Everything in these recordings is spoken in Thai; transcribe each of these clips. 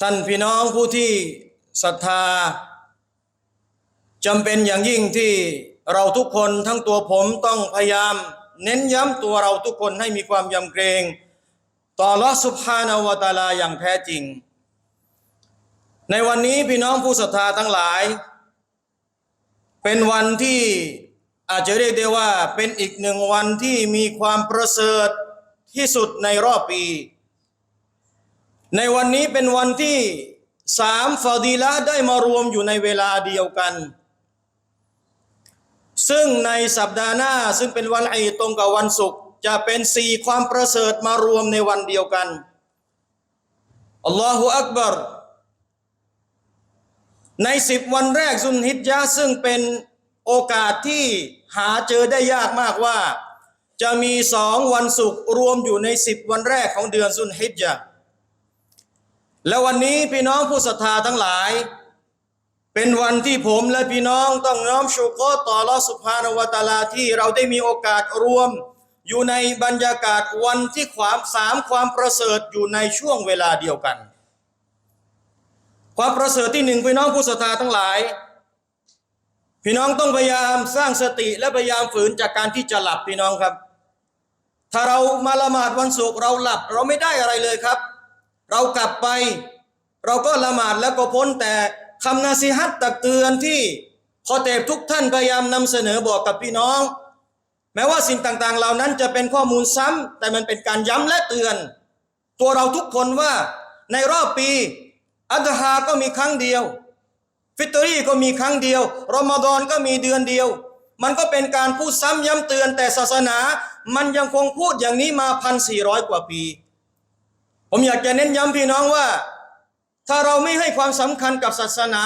ท่านพี่น้องผู้ที่ศรัทธาจำเป็นอย่างยิ่งที่เราทุกคนทั้งตัวผมต้องพยายาม เน้นย้ำตัวเราทุกคนให้มีความยำเกรง ต่อลอสุภานาวตาลาอย่างแท้จริง ในวันนี้พี่น้องผู้ศรัทธาทั้งหลาย เป็นวันที่อาจจะเรียกได้ว่าเป็นอีกหนึ่งวันที่มีความประเสริฐที่สุดในรอบปี ในวันนี้เป็นวันที่สามฟาดีละได้มารวมอยู่ในเวลาเดียวกัน ซึ่งในสัปดาห์หน้าซึ่งเป็นวันอีตรงกับวันศุกร์จะเป็นสี่ความประเสริฐมารวมในวันเดียวกันอัลลอฮฺอักบารในสิบวันแรกซุนฮิจญะซึ่งเป็นโอกาสที่หาเจอได้ยากมากว่า จะมีสองวันศุกร์รวมอยู่ในสิบวันแรกของเดือนซุนฮิจญะ และวันนี้พี่น้องผู้ศรัทธาทั้งหลาย เป็นวันที่ผมและพี่น้องต้องน้อมชูโกต่อลอสุภานวตาลาที่เราได้มีโอกาสรวม อยู่ในบรรยากาศวันที่ความสามความประเสริฐอยู่ในช่วงเวลาเดียวกัน ความประเสริฐที่หนึ่งพี่น้องผู้ศรัทธาทั้งหลาย พี่น้องต้องพยายามสร้างสติและพยายามฝืนจากการที่จะหลับพี่น้องครับ ถ้าเรามาละหมาดวันศุกร์เราหลับเราไม่ได้อะไรเลยครับ เรากลับไป เราก็ละหมาดแล้วก็พ้นแต่คำนาซีฮัตตักเตือนที่พอเตบทุกท่านพยายามนำเสนอบอกกับพี่น้อง แม้ว่าสิ่งต่างๆ เหล่านั้นจะเป็นข้อมูลซ้ำแต่มันเป็นการย้ำและเตือน ตัวเราทุกคนว่าในรอบปี อัดฮาก็มีครั้งเดียว ฟิตรีก็มีครั้งเดียวรอมฎอนก็มีเดือนเดียว มันก็เป็นการพูดซ้ำย้ำเตือนแต่ศาสนา มันยังคงพูดอย่างนี้มาพันสี่ร้อยกว่าปี ผมอยากจะเน้นย้ำพี่น้องว่า ถ้าเราไม่ให้ความสำคัญกับศาสนา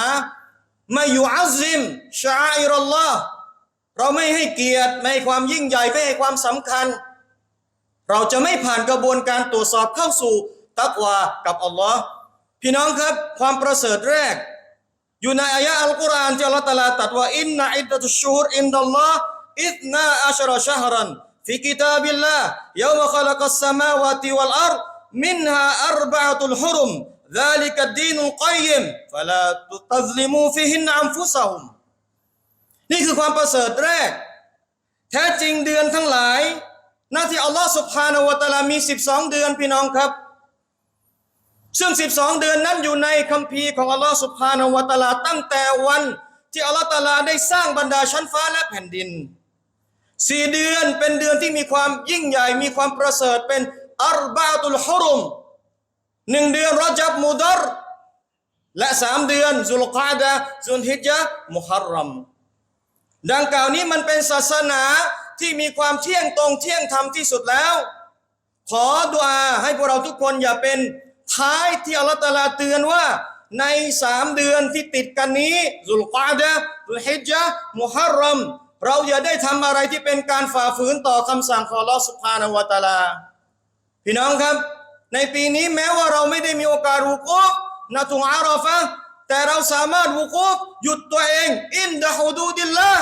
ไม่อยู่อัซซิมชาอิรัลลอฮ์เราไม่ให้เกียรติไม่ให้ความยิ่งใหญ่ไม่ให้ความสำคัญ เราจะไม่ผ่านกระบวนการตรวจสอบเข้าสู่ตักวากับอัลลอฮ์พี่น้องครับ ความประเสริฐแรก อยู่ในอายะอัลกุรอานที่อัลลอฮ์ตะลาตรัสว่าอินนะอิดตุชชูรอินดัลลอฮ์อิธนาอัชรชฮรันฟิกิตาบิลลาห์ยามะขลักัสสมาวาติวัลอัร منها أربعة الحرم ذلك الدين القيم فلا تظلموا فيهن أنفسهم นี่คือความประเสริฐแรก แท้จริงเดือนทั้งหลาย หน้าที่อัลลอฮ์สุบฮานาวะตะอาลามี 12 เดือนพี่น้องครับ ซึ่ง 12 เดือนนั้นอยู่ในคัมภีร์ของอัลลอฮ์สุบฮานาวะตะอาลาตั้งแต่วันที่อัลลอฮ์ตะอาลาได้สร้างบรรดาชั้นฟ้าและแผ่นดิน สี่เดือนเป็นเดือนที่มีความยิ่งใหญ่มีความประเสริฐเป็น อัรบาตุลฮุรุมหนึ่งเดือนรอจับมุดรและสามเดือนซุลกาดะซุนฮิจญะมุฮัรรัมดังกล่าวนี้มันเป็นศาสนาที่มีความเที่ยงตรงเที่ยงธรรมที่สุดแล้ว ขอดุอาให้พวกเราทุกคนอย่าเป็นท้ายที่อัลตลาเตือนว่าในสามเดือนที่ติดกันนี้ซุลกาดะซุลฮิจญะมุฮัรรัมเราอย่าได้ทำอะไรที่เป็นการฝ่าฝืนต่อคำสั่งของลอสุบฮานวตะอาลา พี่น้องครับ ในปีนี้แม้ว่าเราไม่ได้มีโอกาสวุกูฟนาตุงอาราฟะแต่เราสามารถวุกูฟหยุดตัวเองอินดะฮูดูดิลละ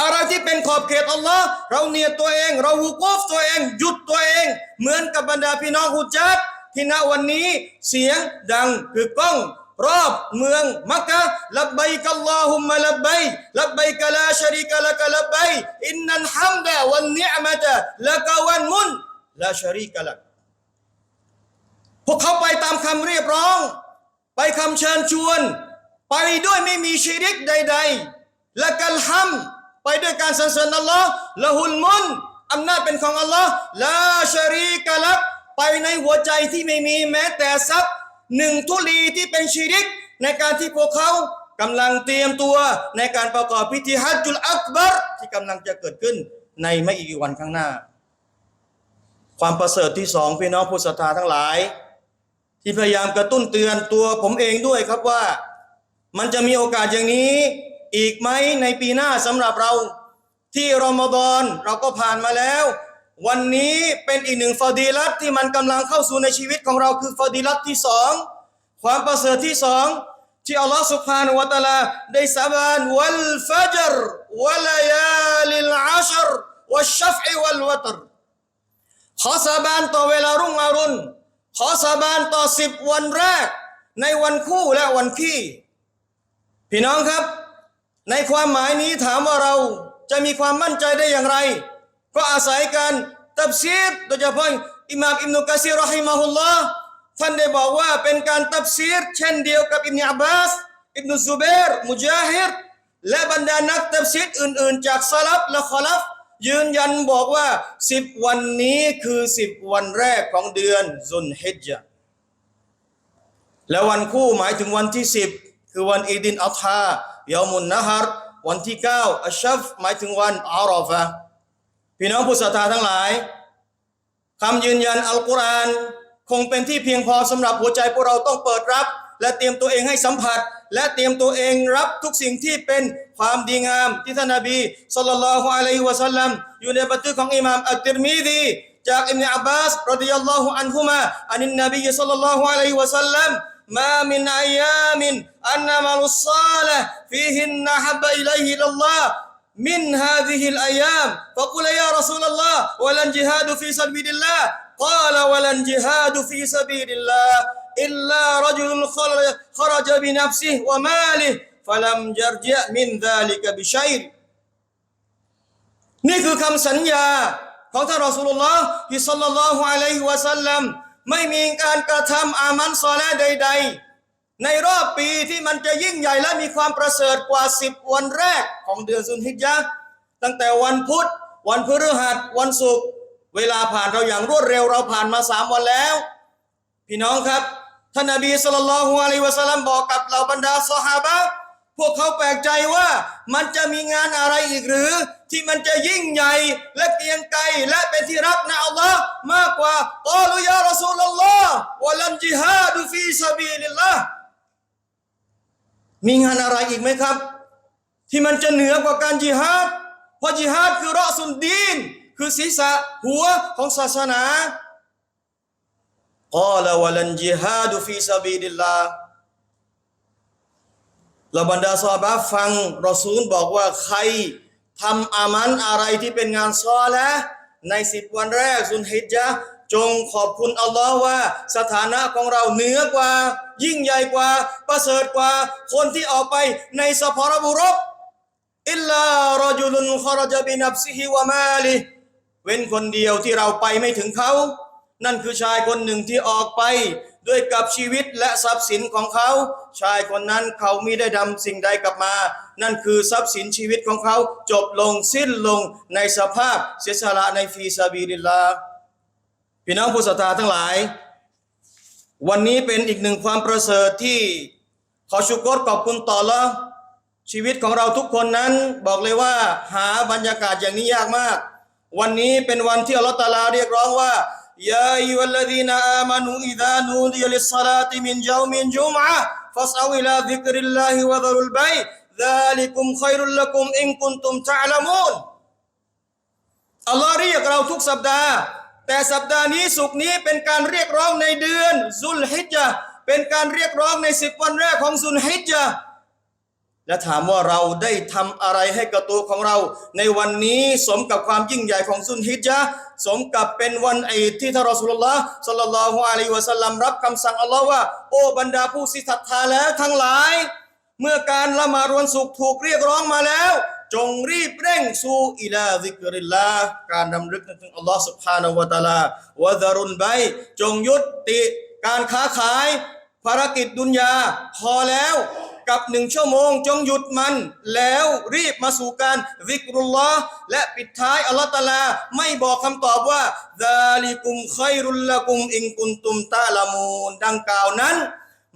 อะไรที่เป็นขอบเขตอัลลอฮ์เราเนียตัวเอง เราวุกูฟตัวเอง หยุดตัวเอง เหมือนกับบรรดาพี่น้องฮุจัดที่ณวันนี้เสียงดังคือก้อง รอบเมืองมักกะลับไบกัลลอฮุมมะลับไบลับไบกะลาชรีกะละกะลับไบอินนัลฮัมดะวันนิอมะตะละกะวันมุน ลาชรีกะลักพวกเขาไปตามคำเรียกร้อง ไปคำเชิญชวน ไปด้วยไม่มีชีริกใด ๆ และกัลฮัมไปด้วยการสรรเสริญอัลลอฮ์ละหุลมุนอำนาจเป็นของอัลลอฮ์ลาชรีกะลักไปในหัวใจที่ไม่มีแม้แต่สักหนึ่งทุลีที่เป็นชีริก ในการที่พวกเขากำลังเตรียมตัวในการประกอบพิธีฮัจจุลอักบัรที่กำลังจะเกิดขึ้นในไม่กี่วันข้างหน้า ความประเสริฐที่สองพี่น้องผู้ศรัทธาทั้งหลาย ที่พยายามกระตุ้นเตือนตัวผมเองด้วยครับว่า มันจะมีโอกาสอย่างนี้อีกไหมในปีหน้าสำหรับเราที่รอมฎอนเราก็ผ่านมาแล้ว วันนี้เป็นอีกหนึ่งฟาดีลัตที่มันกำลังเข้าสู่ในชีวิตของเราคือฟาดีลัตที่สองความประเสริฐที่สองที่อัลลอฮฺสุบฮานวะตาลาได้สาบานวัลฟัจรวะลายาลิลอัชรวัชชัฟอิวัลวัตร ขอสาบานต่อเวลารุ่งอรุณ ขอสาบานต่อสิบวันแรก ในวันคู่และวันขี้พี่น้องครับ ในความหมายนี้ถามว่าเราจะมีความมั่นใจได้อย่างไร ก็อาศัยการตับซีรโดยเฉพาะอิหม่ามอิบนุกะซีรอฮิมาฮุลลอฮ์ท่านได้บอกว่าเป็นการตับซีรเช่นเดียวกับอิบนอับบาสอิบนุซุเบรมุจาฮิดและบรรดานักตับซีรอื่น ๆ จากซาลับและคอลัฟ ยืนยันบอกว่าสิบวันนี้คือสิบวันแรกของเดือนซุนฮิจญะและวันคู่หมายถึงวันที่สิบคือวันอีดินอัลฮายามุนนะฮัรวันที่เก้าอัชชัฟหมายถึงวันอารอฟะพี่น้องผู้ศรัทธาทั้งหลายคำยืนยันอัลกุรอานคงเป็นที่เพียงพอสำหรับหัวใจพวกเราต้องเปิดรับ และเตรียมตัวเองให้สัมผัส และเตรียมตัวเองรับทุกสิ่งที่เป็นความดีงาม ที่ท่านนบีสัลลัลลอฮุอะลัยฮิวะสัลลัมอยู่ในบันทึกของอิหม่ามอัตติรมีดีจากอิบนุอับบาสรดิยัลลอฮุอันฮุมาอันนนบีสัลลัลลอฮุอะลัยฮิวะสัลลัม ما من أيام أن عمل الصالح فيهن أحب إليه إلى الله من هذه الأيام فقل يا رسول الله ولا الجهاد في سبيل الله قال ولا الجهاد في سبيل الله อิลลารจุลขรขรจบินับซิวะมาลิฟลัมยัรยะมินซาลิกบิชัยนี่คือคำสัญญาของท่านรอสุลลอฮ์ที่สัลลัลลอฮุอะลัยฮิวะสัลลัมไม่มีการกระทำอามันซอและใด ๆ ในรอบปีที่มันจะยิ่งใหญ่และมีความประเสริฐกว่าสิบวันแรกของเดือนสุนฮิจยะตั้งแต่วันพุธ วันพฤหัส วันศุกร์เวลาผ่านเราอย่างรวดเร็วเราผ่านมาสามวันแล้ว พี่น้องครับ ท่านนบีสุลต่านละฮ์อะลัยวะสัลลัมบอกกับเหล่าบรรดาซอฮาบะห์พวกเขาแปลกใจว่ามันจะมีงานอะไรอีกหรือ ที่มันจะยิ่งใหญ่และเกียงไกรและเป็นที่รักในอัลลอฮ์มากกว่ากอลุยารอซูลุลลอฮ์วะลันจิฮาดุฟีซาบีลิลลาห์มีงานอะไรอีกไหมครับ ที่มันจะเหนือกว่าการจิฮาดเพราะจิฮาดคือรอสุนดีน คือศีรษะหัวของศาสนา قال ولن جهاد في سبيل الله และบรรดาซอฮาบะห์ฟังรอซูลบอกว่าใครทำอามันอะไรที่เป็นงานซอและห์ในสิบวันแรกซุนฮิจญะห์จงขอบคุณอัลลอฮ์ว่าสถานะของเราเหนือกว่า ยิ่งใหญ่กว่า ประเสริฐกว่า คนที่ออกไปในสภารบุรบอิลลารอจุลุนคอรจบินับซิฮิวะมาลิ เว้นคนเดียวที่เราไปไม่ถึงเขา นั่นคือชายคนหนึ่งที่ออกไปด้วยกับชีวิตและทรัพย์สินของเขา ชายคนนั้นเขามิได้ดำสิ่งใดกลับมา นั่นคือทรัพย์สินชีวิตของเขาจบลงสิ้นลงในสภาพเสียสละในฟีซาบีลิลลาพี่น้องผู้ศรัทธาทั้งหลาย วันนี้เป็นอีกหนึ่งความประเสริฐที่ขอชุกรขอบคุณต่อละชีวิตของเราทุกคนนั้นบอกเลยว่าหาบรรยากาศอย่างนี้ยากมาก วันนี้เป็นวันที่อัลลอฮฺตาลาเรียกร้องว่า ยาอิวัลลดีนอามานูอิดานูดิยลิสซาลาติมินเจามินจุมอะฟัสเอาอิลาซิกริลลาฮิวะดะรุลบัย ذلكم خير لكم إن كنتم تعلمون อัลลอฮ์เรียกเราทุกสัปดาห์ แต่สัปดาห์นี้สุกร์นี้เป็นการเรียกร้องในเดือนซุลฮิจญะห์เป็นการเรียกร้องในสิบวันแรกของซุลฮิจญะห์ และถามว่าเราได้ทำอะไรให้กับตัวของเรา ในวันนี้สมกับความยิ่งใหญ่ของซุลฮิจญะห์สมกับเป็นวันอีดที่ท่านรอสุลลอฮ์สัลลัลลอฮุอะลัยฮิวะสัลลัมรับคำสั่งอัลลอฮ์ว่า โอ้บรรดาผู้ศรัทธาแล้วทั้งหลาย เมื่อการละหมาดวันศุกร์ถูกเรียกร้องมาแล้ว จงรีบเร่งสู่อิลาซิกริลลาห์การดำลึกนึกถึงอัลลอฮ์ سبحانه และ تعالى วะดารุนไบจงยุติการค้าขาย ภารกิจดุนยา พอแล้ว กับหนึ่งชั่วโมง จงหยุดมัน แล้วรีบมาสู่การวิกรุลลอฮ์และปิดท้ายอัลลอฮ์ตะอาลา ไม่บอกคำตอบว่าซาลิกุมไครุลละกุมอิงกุนตุมตาลามูนดังกล่าวนั้น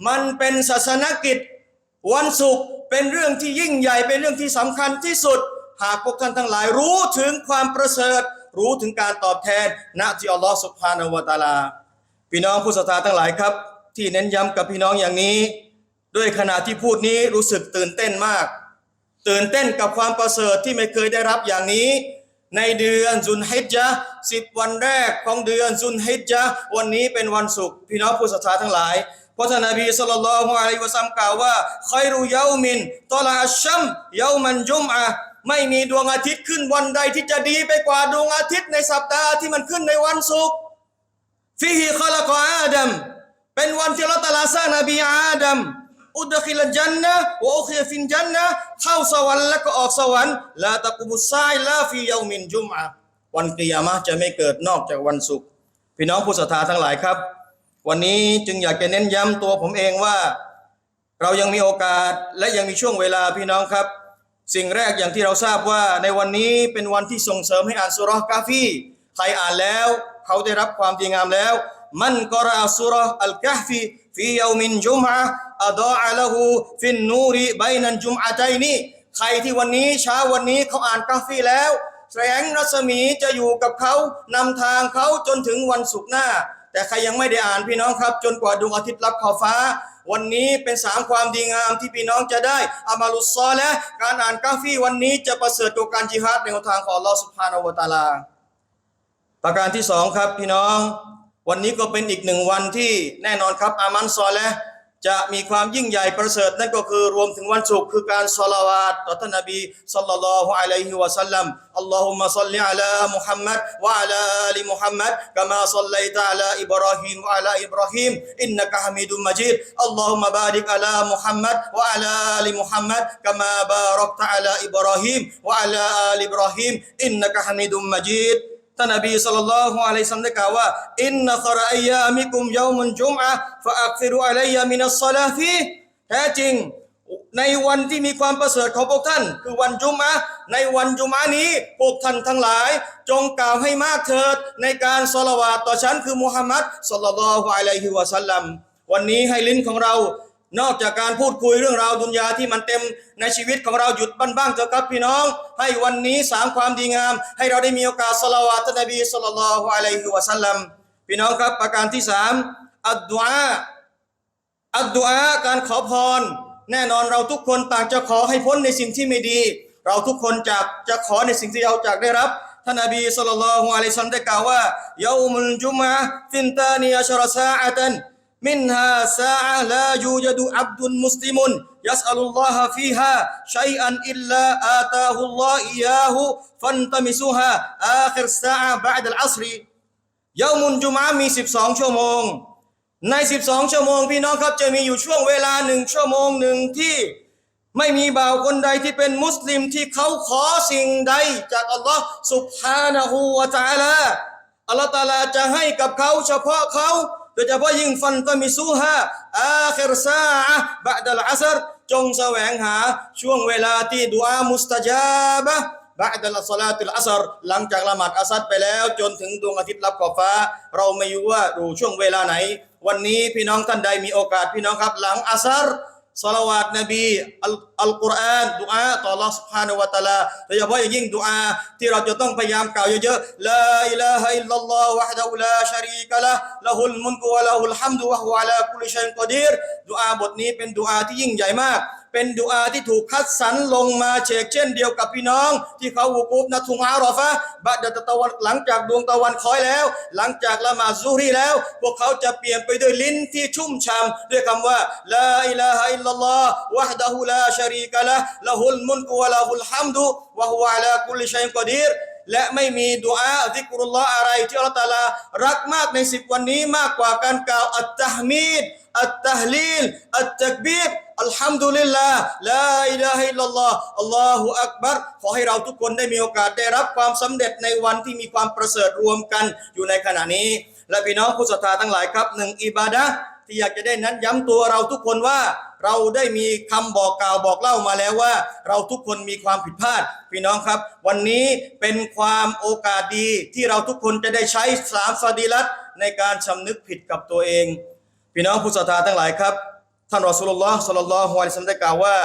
มันเป็นศาสนกิจ วันศุกร์เป็นเรื่องที่ยิ่งใหญ่เป็นเรื่องที่สำคัญที่สุด หากพวกท่านทั้งหลายรู้ถึงความประเสริฐ รู้ถึงการตอบแทนณที่อัลลอฮฺสุบฮานาวะตะอาลา พี่น้องผู้ศรัทธาทั้งหลายครับ ที่เน้นย้ำกับพี่น้องอย่างนี้ ด้วยขณะที่พูดนี้รู้สึกตื่นเต้นมาก ตื่นเต้นกับความประเสริฐที่ไม่เคยได้รับอย่างนี้ ในเดือนซุนฮิจญะห์สิบวันแรกของเดือนซุนฮิจญะห์วันนี้เป็นวันศุกร์พี่น้องผู้ศรัทธาทั้งหลายพราะท่านนบีศ็อลลัลลอฮุอะลัยวะซัมกล่าวว่าคอยรุเยามินตอลาอัชชัมเยามันจุมอะไม่มีดวงอาทิตย์ขึ้นวันใดที่จะดีไปกว่าดวงอาทิตย์ในสัปดาห์ที่มันขึ้นในวันศุกร์ฟิฮิคอลกออาดัมเป็นวันที่ลอตาลาสร้างนบีอาดัม อุดคิลจันนะวะอุคิฟินจันนะเข้าสวรรค์แล้วก็ออกสวรรค์ลาตะกุมุสไซลาฟียามินจุมอะวันกิยามะจะไม่เกิดนอกจากวันศุกร์พี่น้องผู้ศรัทธาทั้งหลายครับ วันนี้จึงอยากจะเน้นย้ำตัวผมเองว่า เรายังมีโอกาสและยังมีช่วงเวลาพี่น้องครับ สิ่งแรกอย่างที่เราทราบว่าในวันนี้เป็นวันที่ส่งเสริมให้อ่านสุรกาฟีใครอ่านแล้วเขาได้รับความดีงามแล้ว มันกรอสุร์อัลกะฮฟีฟียามินจุมอะ อัดออะละฮูฟินนูริบันันจุมอะตัยนี่ใครที่วันนี้เช้าวันนี้เขาอ่านกาฟีแล้วแสงรัศมีจะอยู่กับเขานำทางเขาจนถึงวันศุกร์หน้า แต่ใครยังไม่ได้อ่านพี่น้องครับ จนกว่าดวงอาทิตย์ลับขอบฟ้า วันนี้เป็นสามความดีงามที่พี่น้องจะได้อามาลุสซอและการอ่านกาฟีวันนี้จะประเสริฐกว่าการจิฮาดในทางของลอสุบฮานอวตาลา ประการที่สองครับพี่น้อง วันนี้ก็เป็นอีกหนึ่งวันที่แน่นอนครับอามันซอและ จะมีความยิ่งใหญ่ประเสริฐนั่นก็คือรวมถึงวันศุกร์คือการศอลาวาตต่อท่านนบีสัลลัลลอฮุอะลัยฮิวะสัลลัมอัลลอฮุมะศ็อลลิอะลามุฮัมมัดวะอะลาอาลิมุฮัมมัดกะมาศ็อลลัยตะอะลาอิบราฮิมวะอะลาอิบราฮิมอินนะกะฮะมีดุมมะจีดอัลลอฮุมะบาริกอะลามุฮัมมัดวะอะลาอาลิมุฮัมมัดกะมาบารักตะอะลาอิบราฮิมวะอะลาอาลิอิบราฮิมอินนะกะฮะมีดุมมะจีด ท่านนบีสัลลัลลอฮุอะลัยฮิวะซัลลัมได้กล่าวว่าอินนะครอัยยามิกุมยามุนจุมอะฟะอักฟิรุอะลัยยะมินัสศอลาฟีแท้จริงในวันที่มีความประเสริฐของพวกท่าน คือวันจุมอะในวันจุมอะนี้พวกท่านทั้งหลาย จงกล่าวให้มากเถิด ในการศอลาวาตต่อฉันคือมุฮัมมัดสัลลัลลอฮุอะลัยฮิวะซัลลัมวันนี้ให้ลิ้นของเรา นอกจากการพูดคุยเรื่องราวดุนยาที่มันเต็มในชีวิตของเราหยุดบ้างบ้างเถอะครับพี่น้อง ให้วันนี้สามความดีงาม ให้เราได้มีโอกาสสละวาตท่านบีสุลต่านละฮ์อะลัยฮิวะสัลลัมพี่น้องครับประการที่สามอัดดุอาอัดดุอาการขอพร แน่นอนเราทุกคนต่างจะขอให้พ้นในสิ่งที่ไม่ดี เราทุกคนจากจะขอในสิ่งที่เราจากได้รับท่านนบีสุลต่านละฮ์อะลัยฮิวะสัลลัมได้กล่าวว่าเยามุลจุมะฟินตานีอัชรซาอ มินฮาซาอะลายูยดูอับดุลมุสลิมุนยัสอัลลอฮะฟีฮาชัยอันอิลลาอาตาฮุลลอฮิยาฮุฟันตมิซุฮาอาคิรซาอาบะดัลอัสรียามุนจุมะมี 12 ชั่วโมง ใน 12 ชั่วโมง พี่น้องครับจะมีอยู่ช่วงเวลาหนึ่งชั่วโมงหนึ่งที่ไม่มีบ่าวคนใดที่เป็นมุสลิมที่เขาขอสิ่งใดจากอัลลอฮ์สุบฮานะฮูวะตะอาลาอัลลอฮ์ตาลาจะให้กับเขาเฉพาะเขา ดยเฉพาะยิ่งฟันตมิซูฮาอาคิรซาอะบะดัลอัซรจงแสวงหาช่วงเวลาที่ดุอามุสตาจาบะบะดัลสลาตุลอัซรหลังจากละหมาดอัซัดไปแล้ว จนถึงดวงอาทิตย์รับขอบฟ้า เราไม่รู้ว่าดูช่วงเวลาไหน วันนี้พี่น้องท่านใดมีโอกาสพี่น้องครับ หลังอัซร สลาวาตนบีอัลอัลกุรอานดุอาต่อ Allah سبحانه และ تعالى โดยเฉพาะอย่างยิ่งดุอาที่เราจะต้องพยายามกล่าวเยอะๆลาอิลาฮะอิลลัลลอฮ์วะฮดะฮูลาชะรีกะละห์ละฮุลมุลกุวะละฮุลฮัมดุวะฮุวะอะลาคุลิชัยอินกอดีรดุอาบทนี้เป็นดุอาที่ยิ่งใหญ่มาก เป็นดุอาที่ถูกคัดสรรลงมาเชกเช่นเดียวกับพี่น้อง ที่เขาวุกูบนะทุงอารอฟะบะดะตะวันหลังจากดวงตะวันคอยแล้ว หลังจากละหมาดซุรีแล้ว พวกเขาจะเปลี่ยนไปด้วยลิ้นที่ชุ่มช่ำด้วยคำว่าลาอิลาฮะอิลลัลลอฮ์วะฮดะฮูลาชะรีกะละละฮุลมุลกุวะละฮุลฮัมดุวะฮุวะอะลาคุลิชัยอินกอดีรและไม่มีดุอาซิกรุลลอฮ์อะไรที่อัลลอฮฺตะอาลารักมากในสิบวันนี้มากกว่าการกล่าวอัตตะฮมีดอัตตะฮลีลอัตตักบีร อัลฮัมดุลิลลาห์ลาอิลาฮิลลอฮ์อัลลอฮุอักบัรขอให้เราทุกคนได้มีโอกาสได้รับความสำเร็จในวันที่มีความประเสริฐรวมกันอยู่ในขณะนี้ และพี่น้องผู้ศรัทธาทั้งหลายครับหนึ่งอิบาดะที่อยากจะได้นั้นย้ำตัวเราทุกคนว่าเราได้มีคำบอกกล่าวบอกเล่ามาแล้วว่า เราทุกคนมีความผิดพลาด พี่น้องครับ วันนี้เป็นความโอกาสดีที่เราทุกคนจะได้ใช้สามฟาดีลัตในการสำนึกผิดกับตัวเอง พี่น้องผู้ศรัทธาทั้งหลายครับ ท่านรอสุลลอฮ์สัลลัลลอฮุอะลัยฮิวะซัลลัมได้กล่าวว่า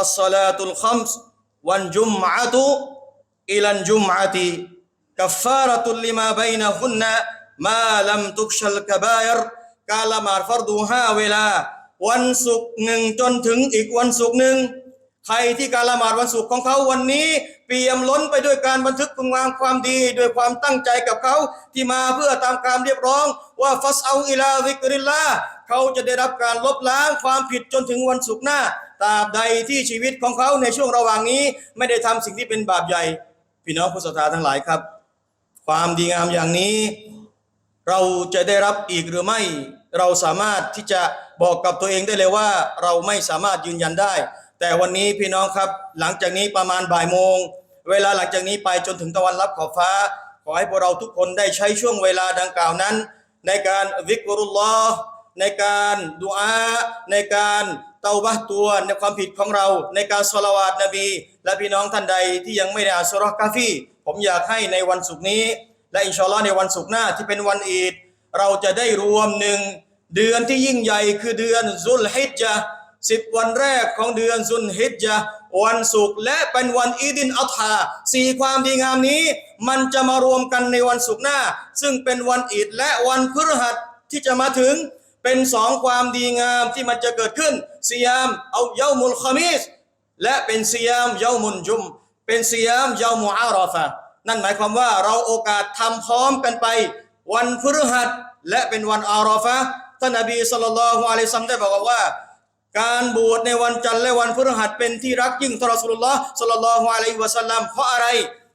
อัสซาลาตุลคัมส์วันจุมอะตุอิลันจุมอะติกัฟฟาระตุลลิมาบัยนะฮุนนะมาลัมตุกชัลกะบายรกาละหมาดฟัรดูห้าเวลา วันศุกร์หนึ่งจนถึงอีกวันศุกร์หนึ่งใครที่การละหมาดวันศุกร์ของเขาวันนี้ เปี่ยมล้นไปด้วยการบันทึกคุณงามความดีด้วยความตั้งใจกับเขาที่มาเพื่อตามการเรียกร้องว่าฟัสเอาอิลาวิกริลลา เขาจะได้รับการลบล้างความผิดจนถึงวันศุกร์หน้าตราบใดที่ชีวิตของเขาในช่วงระหว่างนี้ ไม่ได้ทำสิ่งที่เป็นบาปใหญ่ พี่น้องผู้ศรัทธาทั้งหลายครับ ความดีงามอย่างนี้ เราจะได้รับอีกหรือไม่ เราสามารถที่จะบอกกับตัวเองได้เลยว่า เราไม่สามารถยืนยันได้ แต่วันนี้พี่น้องครับ หลังจากนี้ประมาณบ่ายโมง เวลาหลังจากนี้ไปจนถึงตะวันรับขอบฟ้า ขอให้พวกเราทุกคนได้ใช้ช่วงเวลาดังกล่าวนั้น ในการวิกรุลลอฮ์ ในการดุอาในการเตาบะตัวในความผิดของเรา ในการสละวาดนบี และพี่น้องท่านใดที่ยังไม่ได้อ่านสุราะห์กาฟีผมอยากให้ในวันศุกร์นี้ และอินชาอัลลอฮ์ในวันศุกร์หน้าที่เป็นวันอีด เราจะได้รวมหนึ่งเดือนที่ยิ่งใหญ่คือเดือนซุลฮิจญะสิบวันแรกของเดือนซุลฮิจญะวันศุกร์และเป็นวันอีดินอัฏฮาสี่ความดีงามนี้ มันจะมารวมกันในวันศุกร์หน้า ซึ่งเป็นวันอีดและวันพฤหัสที่จะมาถึง เป็นสองความดีงามที่มันจะเกิดขึ้นซิยามเอาเยามุลคามิสและเป็นซิยามเยามุนจุม เป็นซิยามเยามุอาราฟะนั่นหมายความว่าเราโอกาสทำพร้อมกันไป วันพฤหัสและเป็นวันอาราฟะท่านนบีสุลต่านละฮ์อะลัยซัมได้บอกว่า การบวชในวันจันทร์และวันพฤหัสเป็นที่รักยิ่งต่อรอสูลุลลอฮ์สัลลัลลอฮุอะลัยฮิวะสัลลัมเพราะอะไร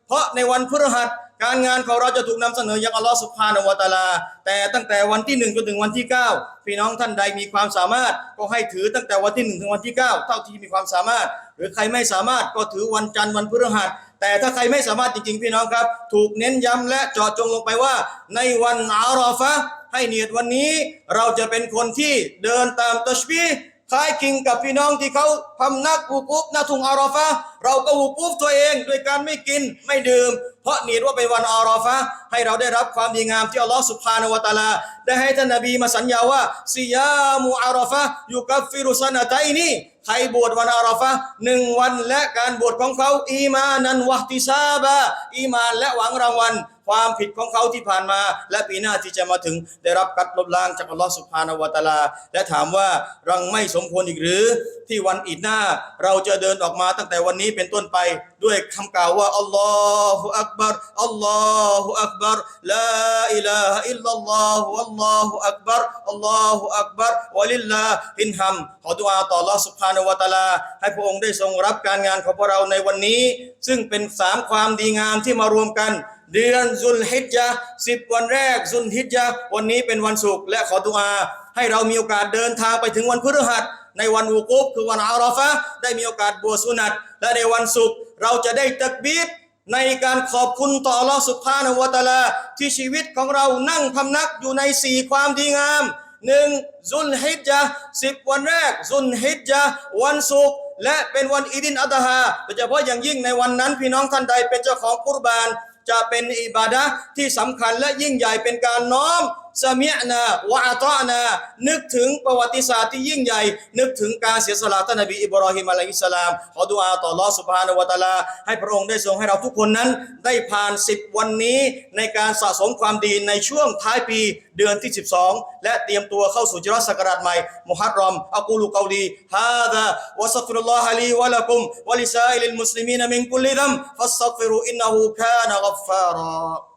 เพราะในวันพฤหัส การงานของเราจะถูกนำเสนออย่างอัลลอฮ์สุบฮานวะตาลา แต่ตั้งแต่วันที่หนึ่งจนถึงวันที่เก้าพี่น้องท่านใดมีความสามารถก็ให้ถือตั้งแต่วันที่หนึ่งถึงวันที่เก้าเท่าที่มีความสามารถ หรือใครไม่สามารถก็ถือวันจันทร์วันพฤหัสแต่ถ้าใครไม่สามารถจริงๆพี่น้องครับ ถูกเน้นย้ำและเจาะจงลงไปว่า ในวันอาราฟะให้เนียดวันนี้ เราจะเป็นคนที่เดินตามตัชบี คล้ายคลึงกับพี่น้องที่เขาพำนักวูกุฟหน้าทุงอาราฟะเราก็วูกุฟตัวเองด้วยการไม่กินไม่ดื่ม เพราะเนียดว่าเป็นวันอาราฟะให้เราได้รับความดีงามที่อัลลอฮ์สุบฮานาวะตาลา ได้ให้ท่านนบีมาสัญญาว่าซิยามุอาราฟะห์ยุกัฟฟิรุสนะตัยนีใครบวชวันอาราฟะห์หนึ่งวันและการบวชของเขาอีมานันวะติซาบะอีมานและหวังรางวัล ความผิดของเขาที่ผ่านมา และปีหน้าที่จะมาถึงได้รับการลบล้างจากอัลลอฮ์สุบฮานาวะตาลา และถามว่ารังไม่สมควรอีกหรือ ที่วันอีดหน้าเราจะเดินออกมาตั้งแต่วันนี้เป็นต้นไปด้วยคำกล่าวว่าอัลลอฮุอักบัรอัลลอฮุอักบัรลาอิลาฮะอิลลัลลอฮุอัลลอฮุอักบัรอัลลอฮุอักบัรวะลิลลาฮินฮัมขอดุอาต่ออัลลอฮ์สุบฮานาวะตาลาให้พระองค์ได้ทรงรับการงานของพวกเราในวันนี้ ซึ่งเป็นสามความดีงามที่มารวมกัน เดือนซุลฮิจญะสิบวันแรกซุลฮิจญะวันนี้เป็นวันศุกร์และขอดุอา ให้เรามีโอกาสเดินทางไปถึงวันพฤหัส ในวันวูกุฟคือวันอาราฟะได้มีโอกาสบวชสุนัตและในวันศุกร์เราจะได้ตักบีดในการขอบคุณต่ออัลลอฮ์สุบฮานวะตะอาลา ที่ชีวิตของเรานั่งพำนักอยู่ในสี่ความดีงามหนึ่งซุลฮิจญะสิบวันแรกซุลฮิจญะวันศุกร์และเป็นวันอีดินอัตฮาโดยเฉพาะอย่างยิ่งในวันนั้นพี่น้องท่านใดเป็นเจ้าของกุรบาน จะเป็นอิบาดะที่สำคัญและยิ่งใหญ่เป็นการน้อม สะมียนาวะอาตอนานึกถึงประวัติศาสตร์ที่ยิ่งใหญ่ นึกถึงการเสียสละท่านนบีอิบรอฮิมอะลัยฮิสสลามขอดุอาต่อลอสุบฮานวะตาลา ให้พระองค์ได้ทรงให้เราทุกคนนั้น ได้ผ่านสิบวันนี้ในการสะสมความดีในช่วงท้ายปีเดือนที่ 12 และเตรียมตัวเข้าสู่จิรัสกราชใหม่มุฮัรรอมอักูลุกอลีฮาดะวะสัฟรุลลอฮะลีวะละกุมวะลิซาอิลิลมุสลิมีนมินกุลลิดัมฟัสตัฟิรุอินนะฮูกานะกัฟฟารา